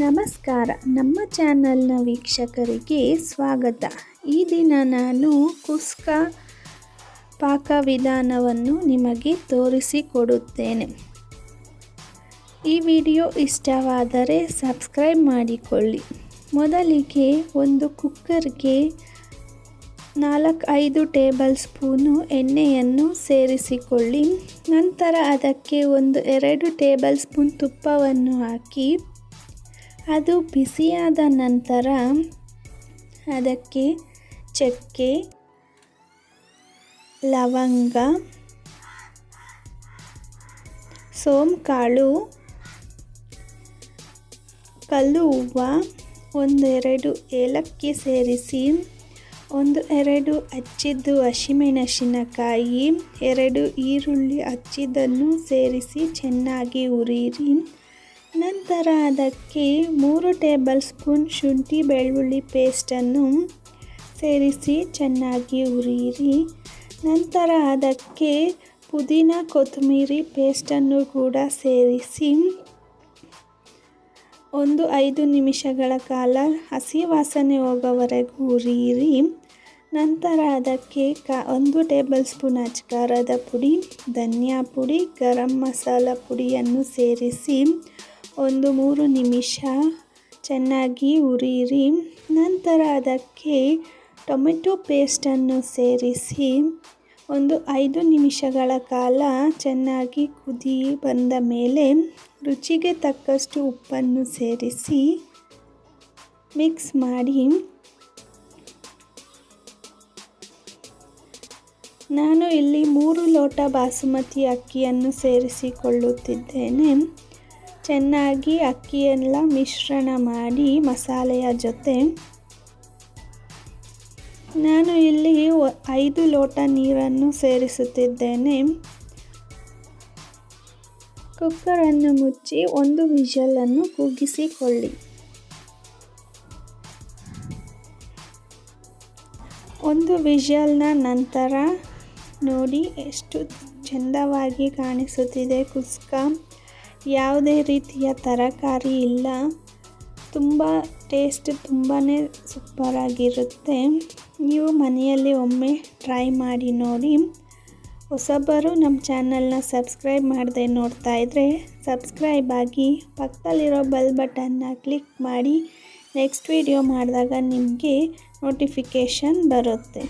ನಮಸ್ಕಾರ. ನಮ್ಮ ಚಾನಲ್ನ ವೀಕ್ಷಕರಿಗೆ ಸ್ವಾಗತ. ಈ ದಿನ ನಾನು ಕುಸ್ಕ ಪಾಕವಿಧಾನವನ್ನು ನಿಮಗೆ ತೋರಿಸಿಕೊಡುತ್ತೇನೆ. ಈ ವಿಡಿಯೋ ಇಷ್ಟವಾದರೆ ಸಬ್ಸ್ಕ್ರೈಬ್ ಮಾಡಿಕೊಳ್ಳಿ. ಮೊದಲಿಗೆ ಒಂದು ಕುಕ್ಕರ್ಗೆ ನಾಲ್ಕು ಐದು ಟೇಬಲ್ ಸ್ಪೂನು ಎಣ್ಣೆಯನ್ನು ಸೇರಿಸಿಕೊಳ್ಳಿ. ನಂತರ ಅದಕ್ಕೆ ಒಂದು ಎರಡು ಟೇಬಲ್ ಸ್ಪೂನ್ ತುಪ್ಪವನ್ನು ಹಾಕಿ ಅದು ಬಿಸಿಯಾದ ನಂತರ ಅದಕ್ಕೆ ಚಕ್ಕೆ, ಲವಂಗ, ಸೋಂಕಾಳು ಕಲ್ಲು ಹೂವು ಒಂದೆರಡು ಏಲಕ್ಕಿ ಸೇರಿಸಿ ಒಂದು ಎರಡು ಹಚ್ಚಿದ್ದು ಹಸಿಮೆಣಸಿನಕಾಯಿ, ಎರಡು ಈರುಳ್ಳಿ ಹಚ್ಚಿದ್ದನ್ನು ಸೇರಿಸಿ ಚೆನ್ನಾಗಿ ಹುರಿಯಿರಿ. ನಂತರ ಅದಕ್ಕೆ ಮೂರು ಟೇಬಲ್ ಸ್ಪೂನ್ ಶುಂಠಿ ಬೆಳ್ಳುಳ್ಳಿ ಪೇಸ್ಟನ್ನು ಸೇರಿಸಿ ಚೆನ್ನಾಗಿ ಹುರಿಯಿರಿ. ನಂತರ ಅದಕ್ಕೆ ಪುದೀನ ಕೊತ್ತಂಬರಿ ಪೇಸ್ಟನ್ನು ಕೂಡ ಸೇರಿಸಿ ಒಂದು ಐದು ನಿಮಿಷಗಳ ಕಾಲ ಹಸಿ ವಾಸನೆ ಹೋಗೋವರೆಗೂ ಹುರಿಯಿರಿ. ನಂತರ ಅದಕ್ಕೆ ಕ ಒಂದು ಟೇಬಲ್ ಸ್ಪೂನ್ ಅಜ್ಕಾರದ ಪುಡಿ, ಧನಿಯಾ ಪುಡಿ, ಗರಂ ಮಸಾಲ ಪುಡಿಯನ್ನು ಸೇರಿಸಿ ಒಂದು ಮೂರು ನಿಮಿಷ ಚೆನ್ನಾಗಿ ಹುರಿಯಿರಿ. ನಂತರ ಅದಕ್ಕೆ ಟೊಮೆಟೊ ಪೇಸ್ಟನ್ನು ಸೇರಿಸಿ ಒಂದು ಐದು ನಿಮಿಷಗಳ ಕಾಲ ಚೆನ್ನಾಗಿ ಕುದಿ ಬಂದ ಮೇಲೆ ರುಚಿಗೆ ತಕ್ಕಷ್ಟು ಉಪ್ಪನ್ನು ಸೇರಿಸಿ ಮಿಕ್ಸ್ ಮಾಡಿ ನಾನು ಇಲ್ಲಿ ಮೂರು ಲೋಟ ಬಾಸುಮತಿ ಅಕ್ಕಿಯನ್ನು ಸೇರಿಸಿಕೊಳ್ಳುತ್ತಿದ್ದೇನೆ. ಚೆನ್ನಾಗಿ ಅಕ್ಕಿಯೆಲ್ಲ ಮಿಶ್ರಣ ಮಾಡಿ ಮಸಾಲೆಯ ಜೊತೆ. ನಾನು ಇಲ್ಲಿ ಐದು ಲೋಟ ನೀರನ್ನು ಸೇರಿಸುತ್ತಿದ್ದೇನೆ. ಕುಕ್ಕರನ್ನು ಮುಚ್ಚಿ ಒಂದು ವಿಷಲನ್ನು ಕೂಗಿಸಿಕೊಳ್ಳಿ ಒಂದು ವಿಷಲ್ನ ನಂತರ ನೋಡಿ ಎಷ್ಟು ಚೆಂದವಾಗಿ ಕಾಣಿಸುತ್ತಿದೆ ಕುಸ್ಕ. ಯಾವುದೇ ರೀತಿಯ ತರಕಾರಿ ಇಲ್ಲ. ತುಂಬ ಟೇಸ್ಟ್ ತುಂಬಾ ಸೂಪರಾಗಿರುತ್ತೆ ನೀವು ಮನೆಯಲ್ಲಿ ಒಮ್ಮೆ ಟ್ರೈ ಮಾಡಿ ನೋಡಿ. ಹೊಸಬರು ನಮ್ಮ ಚಾನಲ್ನ ಸಬ್ಸ್ಕ್ರೈಬ್ ಮಾಡದೆ ನೋಡ್ತಾ ಇದ್ದರೆ ಸಬ್ಸ್ಕ್ರೈಬ್ ಆಗಿ ಪಕ್ಕದಲ್ಲಿರೋ ಬೆಲ್ ಬಟನ್ನ ಕ್ಲಿಕ್ ಮಾಡಿ. ನೆಕ್ಸ್ಟ್ ವಿಡಿಯೋ ಮಾಡಿದಾಗ ನಿಮಗೆ ನೋಟಿಫಿಕೇಷನ್ ಬರುತ್ತೆ.